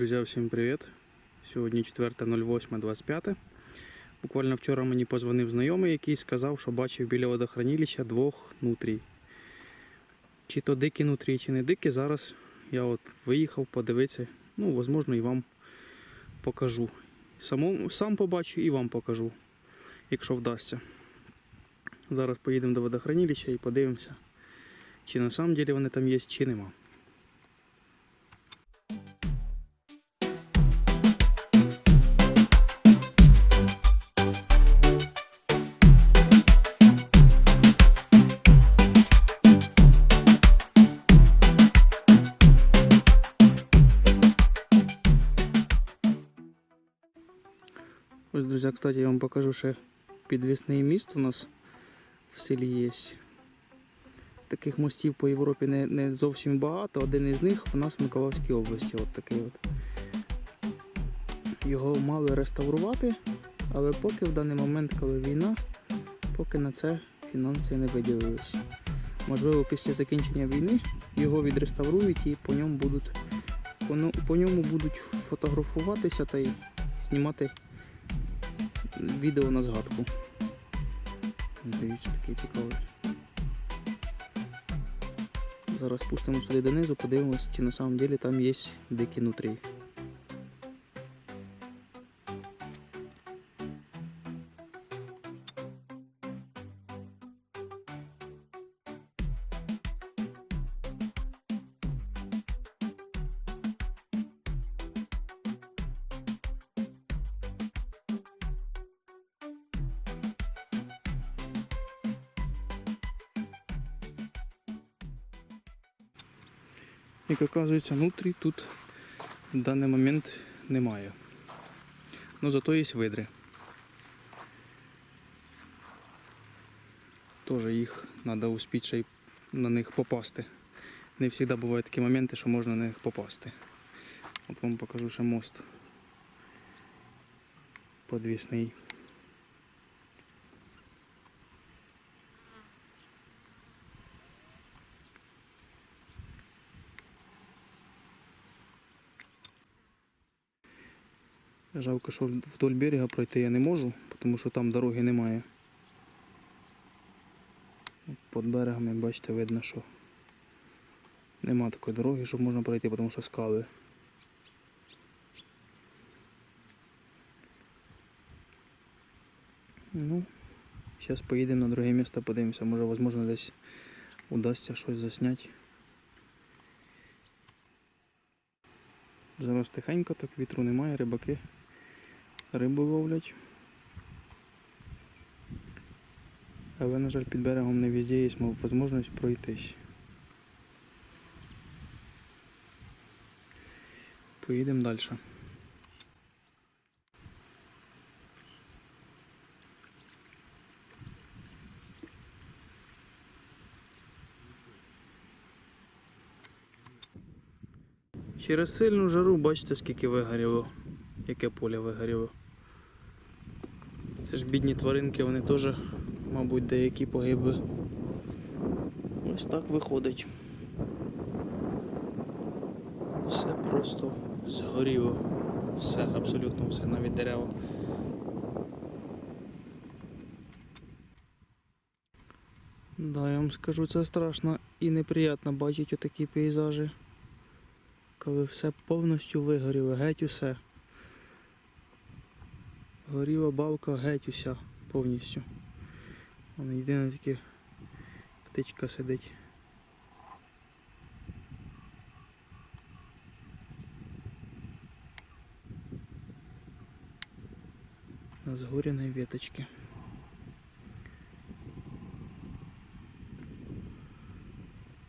Друзі, всім привіт! Сьогодні 4.08.25. Буквально вчора мені позвонив знайомий, який сказав, що бачив біля водохранилища двох нутрій. Чи то дикі нутрії, чи не дикі. Зараз я от виїхав подивитися. Ну, можливо, і вам покажу. Самому, сам побачу і вам покажу, якщо вдасться. Зараз поїдемо до водохранилища і подивимося, чи на вони там є, чи нема. Друзі, кстати, я вам покажу ще підвісний міст у нас в селі є. Таких мостів по Європі не, не зовсім багато. Один із них у нас в Миколаївській області. От такий от. Його мали реставрувати, але поки в даний момент, коли війна, поки на це фінанси не виділились. Можливо, після закінчення війни його відреставрують і по ньому будуть, по, по ньому будуть фотографуватися та й знімати відео на згадку. Дивіться, такий цікавий. Зараз спустимо сюди донизу, подивимося, чи на самом деле там є дикі нутрії. Як оказується, нутрій тут в даний момент немає. Ну зато є видри. Тоже їх треба й на них попасти. Не завжди бувають такі моменти, що можна на них попасти. От вам покажу ще мост. Подвісний. Жалко, що вдоль берега пройти я не можу, тому що там дороги немає. От Під берегами, бачите, видно, що нема такої дороги, щоб можна пройти, тому що скали. Ну, зараз поїдемо на друге місце, подивимося, може, можливо, десь удасться щось засняти. Зараз тихенько, так вітру немає, рибаки рибу ловлять. Але, на жаль, під берегом не везде є можливість пройтись. Поїдемо далі. Через сильну жару бачите, скільки вигоріло, яке поле вигоріло. Це ж бідні тваринки, вони теж, мабуть, деякі погибли. Ось так виходить. Все просто згоріло. Все, абсолютно все, навіть дерева. Да, я вам скажу, це страшно і неприємно бачити отакі пейзажі коли все повністю вигоріло, геть усе. Горіла балка геть уся повністю. Вона єдина тільки птичка сидить. На згоряної веточки.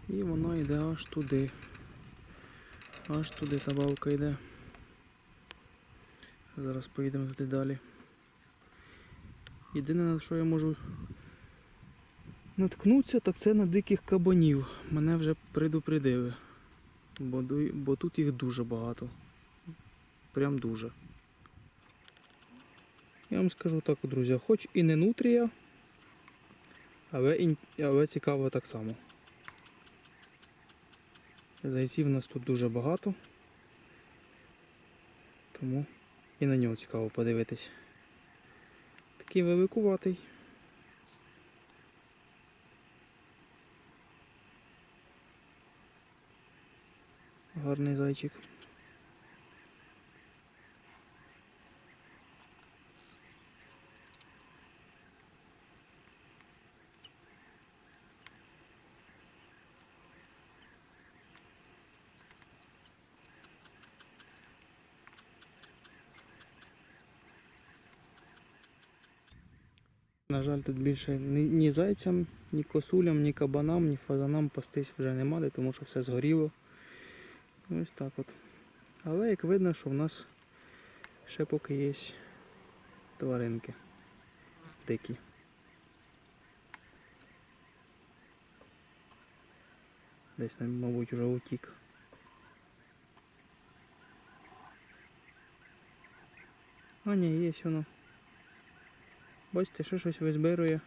І вона йде аж туди. Аж туди та балка йде. Зараз поїдемо туди далі. Єдине, на що я можу наткнутися, так це на диких кабанів. Мене вже предупредили. Бо, бо тут їх дуже багато. Прям дуже. Я вам скажу так, друзі, хоч і не нутрія, але, але цікаво так само. Зайців у нас тут дуже багато. Тому і на нього цікаво подивитись. Такий великуватий. Гарний зайчик. На жаль, тут більше ні, ні зайцям, ні косулям, ні кабанам, ні фазанам пастись вже нема, тому що все згоріло. Ось так от. Але як видно, що в нас ще поки є тваринки дикі. Десь, мабуть, вже утік. А ні, є воно. Бачите, ще щось визбирує.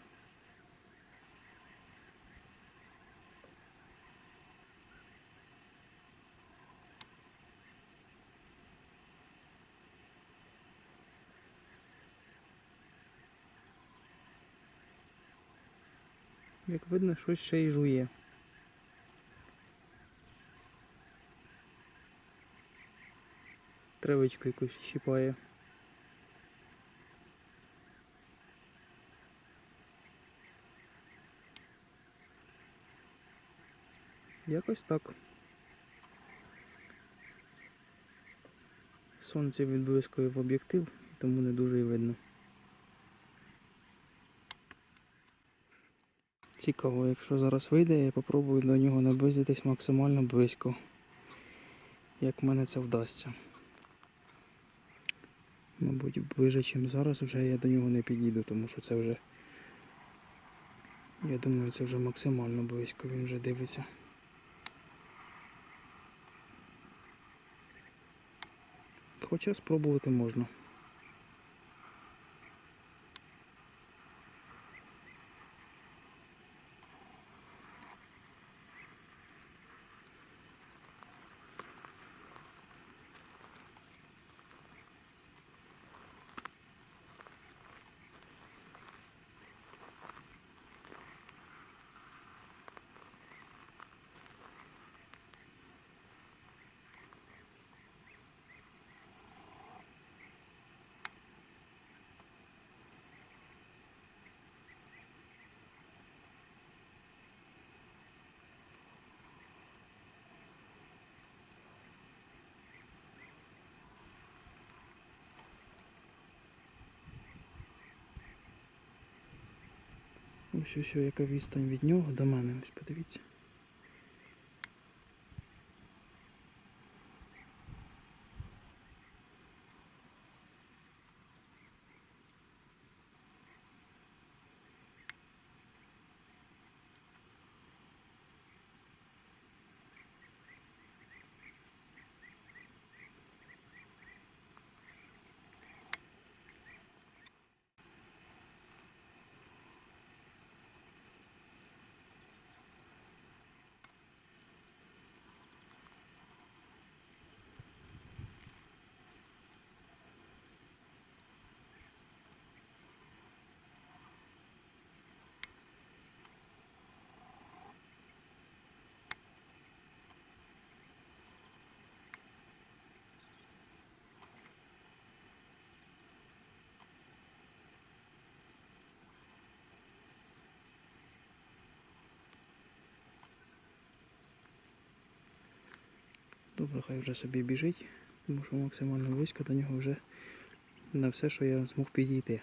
Як видно, щось ще й жує. Травичку якусь щіпає. Якось так. Сонце відблискує в об'єктив, тому не дуже і видно. Цікаво, якщо зараз вийде, я попробую до нього наблизитись максимально близько. Як в мене це вдасться. Мабуть, ближче, ніж зараз вже я до нього не підійду, тому що це вже. Я думаю, це вже максимально близько, він вже дивиться. Хоча спробувати можна. Ось ось яка відстань від нього до мене, ось подивіться. Добре, хай вже собі біжить, тому що максимально близько до нього вже на все, що я змог підійти.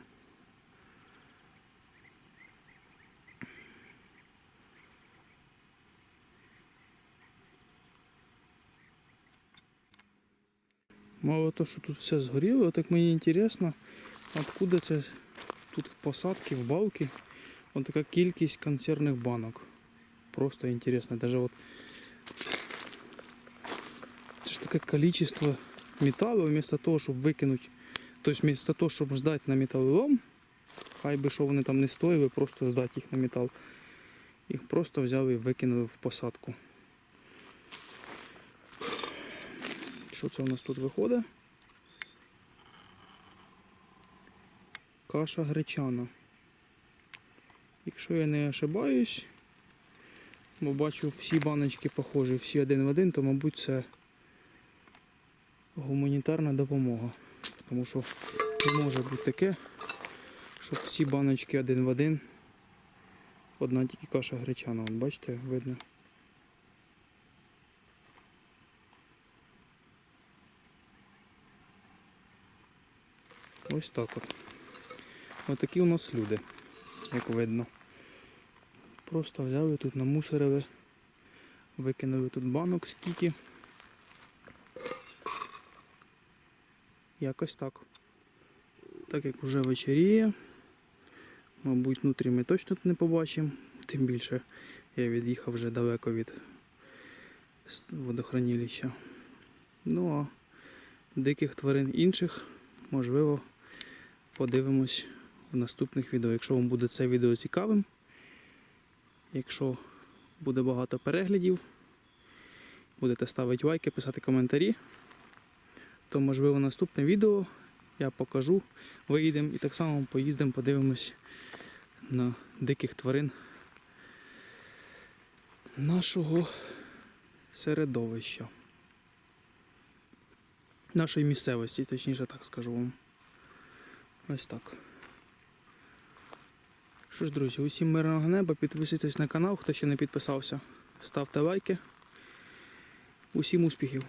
Мало того, що тут все згоріло, так мені цікаво, откуда це тут в посадці, в балки, от така кількість консервних банок. Просто інтересно. Даже от таке количество металу, вместо того, щоб викинути, тобто вместо того, щоб здати на металолом, хай би що вони там не стоїли, просто здати їх на метал. Їх просто взяли і викинули в посадку. Що це у нас тут виходить? каша гречана. Якщо я не ошибаюсь, бо бачу всі баночки похожі, всі один в один, то мабуть це гуманітарна допомога. Тому що не може бути таке, щоб всі баночки один в один. Одна тільки каша гречана, Вон, бачите, видно. Ось так от. Ось такі у нас люди, як видно. Просто взяли тут намусорили, викинули тут банок скільки. Якось так. Так як вже вечеріє, мабуть, внутрі ми точно не побачимо. Тим більше я від'їхав вже далеко від водохранилища. Ну а диких тварин інших, можливо, подивимось в наступних відео. Якщо вам буде це відео цікавим, якщо буде багато переглядів, будете ставити лайки, писати коментарі, то можливо наступне відео я покажу. Виїдемо і так само поїздимо, подивимось на диких тварин нашого середовища. Нашої місцевості, точніше так скажу вам. Ось так. Що ж, друзі, усім мирного неба, підписуйтесь на канал, хто ще не підписався. Ставте лайки. Усім успіхів!